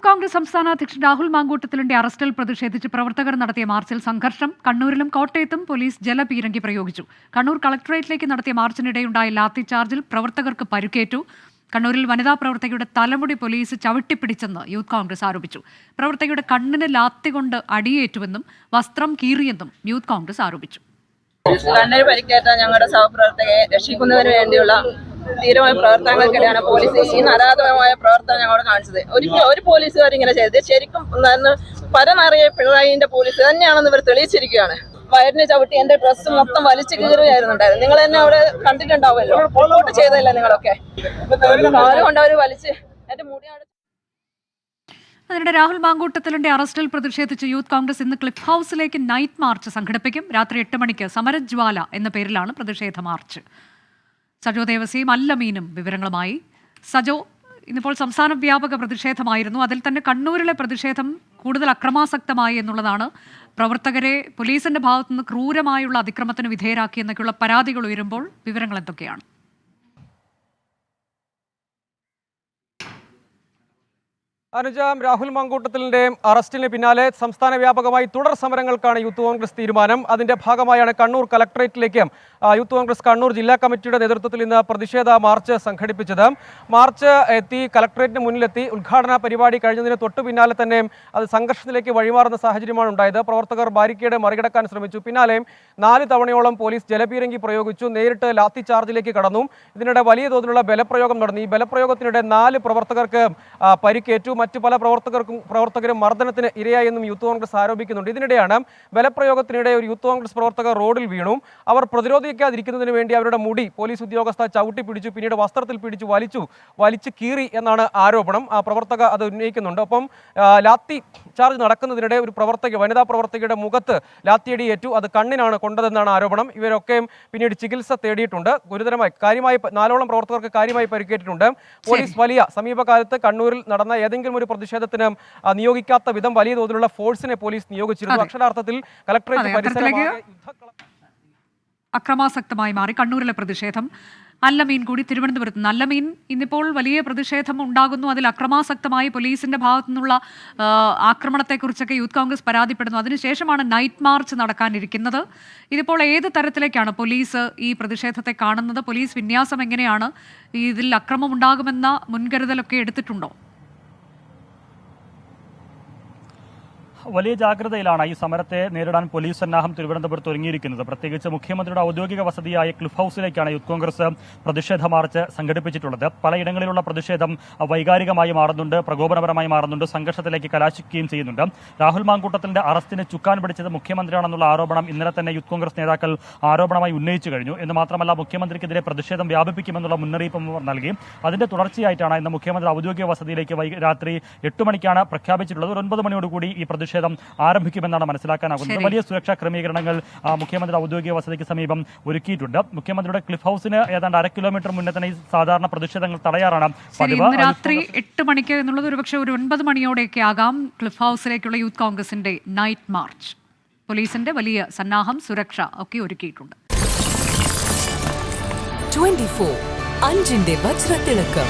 Youth Congress സംസ്ഥാന അധ്യക്ഷൻ രാഹുൽ മാങ്കൂട്ടത്തിലിന്റെ അറസ്റ്റിൽ പ്രതിഷേധിച്ച് പ്രവർത്തകർ നടത്തിയ മാർച്ചിൽ സംഘർഷം കണ്ണൂരിലും കോട്ടയത്തും പോലീസ് ജലപീരങ്കി പ്രയോഗിച്ചു. കണ്ണൂർ കളക്ടറേറ്റിലേക്ക് നടത്തിയ മാർച്ചിനിടെയുണ്ടായ ലാത്തി ചാർജിൽ പ്രവർത്തകർക്ക് പരുക്കേറ്റു. കണ്ണൂരിൽ വനിതാ പ്രവർത്തകയുടെ തലമുടി പോലീസ് ചവിട്ടിപ്പിടിച്ചെന്ന് യൂത്ത് കോൺഗ്രസ് ആരോപിച്ചു. പ്രവർത്തകയുടെ കണ്ണിന് ലാത്തി കൊണ്ട് അടിയേറ്റുവെന്നും വസ്ത്രം കീറിയെന്നും യൂത്ത് കോൺഗ്രസ് ആരോപിച്ചു. കണ്ണൂർ പരിക്കേറ്റ ഞങ്ങളുടെ സഹപ്രവർത്തകയെ രക്ഷിക്കുന്നതിന് വേണ്ടിയുള്ള ധീരമായ പ്രവർത്തനങ്ങൾക്കിടെയാണ് പോലീസ് ഈ നരാധമായ പ്രവർത്തനം ഞങ്ങളോട് കാണിച്ചത്. ഒരിക്കലും ഒരു പോലീസുകാർ ഇങ്ങനെ ചെയ്തത് ശരിക്കും പരമറിയ പിണറായിന്റെ പോലീസ് തന്നെയാണെന്ന് ഇവർ തെളിയിച്ചിരിക്കുകയാണ്. വയറിന് ചവിട്ടി എന്റെ ഡ്രസ്സ് മൊത്തം വലിച്ചു കീറുകയായിരുന്നുണ്ടായത് നിങ്ങൾ തന്നെ അവിടെ കണ്ടിട്ടുണ്ടാവുമല്ലോ? റിപ്പോർട്ട് ചെയ്തല്ലേ നിങ്ങളൊക്കെ? കൊണ്ട് അവർ വലിച്ച് എന്റെ മുടി അതിനിടെ രാഹുൽ മാങ്കൂട്ടത്തിലിന്റെ അറസ്റ്റിൽ പ്രതിഷേധിച്ച് യൂത്ത് കോൺഗ്രസ് ഇന്ന് ക്ലിഫ് ഹൗസിലേക്ക് നൈറ്റ് മാർച്ച് സംഘടിപ്പിക്കും. രാത്രി എട്ട് മണിക്ക് സമരജ്വാല എന്ന പേരിലാണ് പ്രതിഷേധ മാർച്ച്. സജോ ദേവസിയും അല്ലമീനും വിവരങ്ങളുമായി. സജോ ഇന്നിപ്പോൾ സംസ്ഥാന വ്യാപക പ്രതിഷേധമായിരുന്നു. അതിൽ തന്നെ കണ്ണൂരിലെ പ്രതിഷേധം കൂടുതൽ അക്രമാസക്തമായി എന്നുള്ളതാണ്. പ്രവർത്തകരെ പോലീസിന്റെ ഭാഗത്തുനിന്ന് ക്രൂരമായുള്ള അതിക്രമത്തിന് വിധേയരാക്കി എന്നൊക്കെയുള്ള പരാതികൾ ഉയരുമ്പോൾ വിവരങ്ങൾ എന്തൊക്കെയാണ്? അനുജ രാഹുൽ മങ്കൂട്ടത്തിലിന്റെ അറസ്റ്റിന് പിന്നാലെ സംസ്ഥാന വ്യാപകമായി തുടർ സമരങ്ങൾക്കാണ് യൂത്ത് കോൺഗ്രസ് തീരുമാനം. അതിന്റെ ഭാഗമായാണ് കണ്ണൂർ കലക്ടറേറ്റിലേക്ക് യൂത്ത് കോൺഗ്രസ് കണ്ണൂർ ജില്ലാ കമ്മിറ്റിയുടെ നേതൃത്വത്തിൽ ഇന്ന് പ്രതിഷേധ മാർച്ച് സംഘടിപ്പിച്ചത്. മാർച്ച് എത്തി കലക്ടറേറ്റിന് മുന്നിലെത്തി. ഉദ്ഘാടന പരിപാടി കഴിഞ്ഞതിന് തൊട്ടു പിന്നാലെ തന്നെ അത് സംഘർഷത്തിലേക്ക് വഴിമാറുന്ന സാഹചര്യമാണ് ഉണ്ടായത്. പ്രവർത്തകർ ബാരിക്കേഡ് മറികടക്കാൻ ശ്രമിച്ചു. പിന്നാലെയും നാല് തവണയോളം പോലീസ് ജലപീരങ്കി പ്രയോഗിച്ചു. നേരിട്ട് ലാത്തി ചാർജിലേക്ക് കടന്നു. ഇതിനിടെ വലിയ തോതിലുള്ള ബലപ്രയോഗം നടന്നു. ഈ ബലപ്രയോഗത്തിനിടെ നാല് പ്രവർത്തകർക്ക് പരിക്കേറ്റു. മറ്റു പല പ്രവർത്തകർക്കും പ്രവർത്തകരും മർദ്ദനത്തിന് ഇരയായെന്നും യൂത്ത് കോൺഗ്രസ് ആരോപിക്കുന്നുണ്ട്. ഇതിനിടെയാണ് ബലപ്രയോഗത്തിനിടെ ഒരു യൂത്ത് കോൺഗ്രസ് പ്രവർത്തകർ റോഡിൽ വീണു. അവർ പ്രതിരോധിക്കാതിരിക്കുന്നതിന് വേണ്ടി അവരുടെ മുടി പോലീസ് ഉദ്യോഗസ്ഥ ചവിട്ടി പിടിച്ചു പിന്നീട് വസ്ത്രത്തിൽ പിടിച്ചു വലിച്ചു വലിച്ചു കീറി എന്നാണ് ആരോപണം. ആ പ്രവർത്തക അത് ഉന്നയിക്കുന്നുണ്ട്. ഒപ്പം ലാത്തി ചാർജ് നടക്കുന്നതിനിടെ ഒരു പ്രവർത്തക വനിതാ പ്രവർത്തകയുടെ മുഖത്ത് ലാത്തിയടി ഏറ്റു. അത് കണ്ണിനാണ് കൊണ്ടതെന്നാണ് ആരോപണം. ഇവരൊക്കെയും പിന്നീട് ചികിത്സ തേടിയിട്ടുണ്ട്. ഗുരുതരമായി കാര്യമായി നാലോളം പ്രവർത്തകർക്ക് കാര്യമായി പരിക്കേറ്റിട്ടുണ്ട്. പോലീസ് വലിയ സമീപകാലത്ത് കണ്ണൂരിൽ നടന്ന ഏതെങ്കിലും ഒരു പ്രതിഷേധത്തിന് നിയോഗിക്കാത്ത വിധം വലിയ തോതിലുള്ള ഫോഴ്സിനെ പോലീസ് നിയോഗിച്ചിരുന്നു. അക്ഷരാർത്ഥത്തിൽ കലക്ടറേറ്റ് അക്രമാസക്തമായി മാറി കണ്ണൂരിലെ പ്രതിഷേധം. അല്ലമീൻ കൂടി തിരുവനന്തപുരത്ത്. നല്ലമീൻ അല്ലമീൻ ഇന്നിപ്പോൾ വലിയ പ്രതിഷേധം ഉണ്ടാകുന്നു. അതിൽ അക്രമാസക്തമായി പോലീസിന്റെ ഭാഗത്തു നിന്നുള്ള ആക്രമണത്തെക്കുറിച്ചൊക്കെ യൂത്ത് കോൺഗ്രസ് പരാതിപ്പെടുന്നു. അതിനുശേഷമാണ് നൈറ്റ് മാർച്ച് നടക്കാനിരിക്കുന്നത്. ഇതിപ്പോൾ ഏത് തരത്തിലേക്കാണ് പോലീസ് ഈ പ്രതിഷേധത്തെ കാണുന്നത്? പോലീസ് വിന്യാസം എങ്ങനെയാണ്? ഇതിൽ അക്രമം ഉണ്ടാകുമെന്ന മുൻകരുതലൊക്കെ എടുത്തിട്ടുണ്ടോ? വലിയ ജാഗ്രതയിലാണ് ഈ സമരത്തെ നേരിടാൻ പോലീസ് സന്നാഹം തിരുവനന്തപുരത്ത് ഒരുങ്ങിയിരിക്കുന്നത്. പ്രത്യേകിച്ച് മുഖ്യമന്ത്രിയുടെ ഔദ്യോഗിക വസതിയായ ക്ലിഫ് ഹൌസിലേക്കാണ് യൂത്ത് കോൺഗ്രസ് പ്രതിഷേധ മാർച്ച് സംഘടിപ്പിച്ചിട്ടുള്ളത്. പലയിടങ്ങളിലുള്ള പ്രതിഷേധം വൈകാരികമായി മാറുന്നുണ്ട് പ്രകോപനപരമായി മാറുന്നുണ്ട് സംഘർഷത്തിലേക്ക് കലാശിക്കുകയും ചെയ്യുന്നുണ്ട്. രാഹുൽ മാങ്കൂട്ടത്തിന്റെ അറസ്റ്റിന് ചുക്കാൻ പിടിച്ചത് മുഖ്യമന്ത്രിയാണെന്നുള്ള ആരോപണം ഇന്നലെ തന്നെ യൂത്ത് കോൺഗ്രസ് നേതാക്കൾ ആരോപണമായി ഉന്നയിച്ചു കഴിഞ്ഞു. എന്ന് മാത്രമല്ല മുഖ്യമന്ത്രിക്കെതിരെ പ്രതിഷേധം വ്യാപിപ്പിക്കുമെന്നുള്ള മുന്നറിയിപ്പും നൽകി. അതിന്റെ തുടർച്ചയായിട്ടാണ് ഇന്ന് മുഖ്യമന്ത്രി ഔദ്യോഗിക വസതിയിലേക്ക് രാത്രി എട്ട് മണിക്കാണ് പ്രഖ്യാപിച്ചിട്ടുള്ളത്. ഒരു ഒൻപത് മണിയോടുകൂടി ഈ പ്രതിഷേധം ആരംഭിക്കുമെന്നാണ് മനസ്സിലാക്കാനാകുന്നത്. വലിയ സുരക്ഷാ ക്രമീകരണങ്ങൾ മുഖ്യമന്ത്രിയുടെ മുഖ്യമന്ത്രി ഔദ്യോഗിക വസതിക്ക് സമീപം ഒരുക്കിയിട്ടുണ്ട്. മുഖ്യമന്ത്രിയുടെ ക്ലിഫ് ഹൗസിന് ഏതാണ്ട് അര കിലോമീറ്റർ മുന്നേ തന്നെ ഈ സാധാരണ പ്രതിഷേധങ്ങൾ തടയാറാണ് പതിവ്. രാത്രി എട്ട് മണിക്ക് എന്നുള്ളത് ഒരുപക്ഷെ ഒരു ഒൻപത് മണിയോടെയൊക്കെ ആകാം ക്ലിഫ് ഹൗസിലേക്കുള്ള യൂത്ത് കോൺഗ്രസിന്റെ നൈറ്റ് മാർച്ച്. പോലീസിന്റെ വലിയ സന്നാഹം സുരക്ഷ ഒക്കെ ഒരുക്കിയിട്ടുണ്ട്. 24 അഞ്ചിന്റെ വജ്രത്തിളക്കം.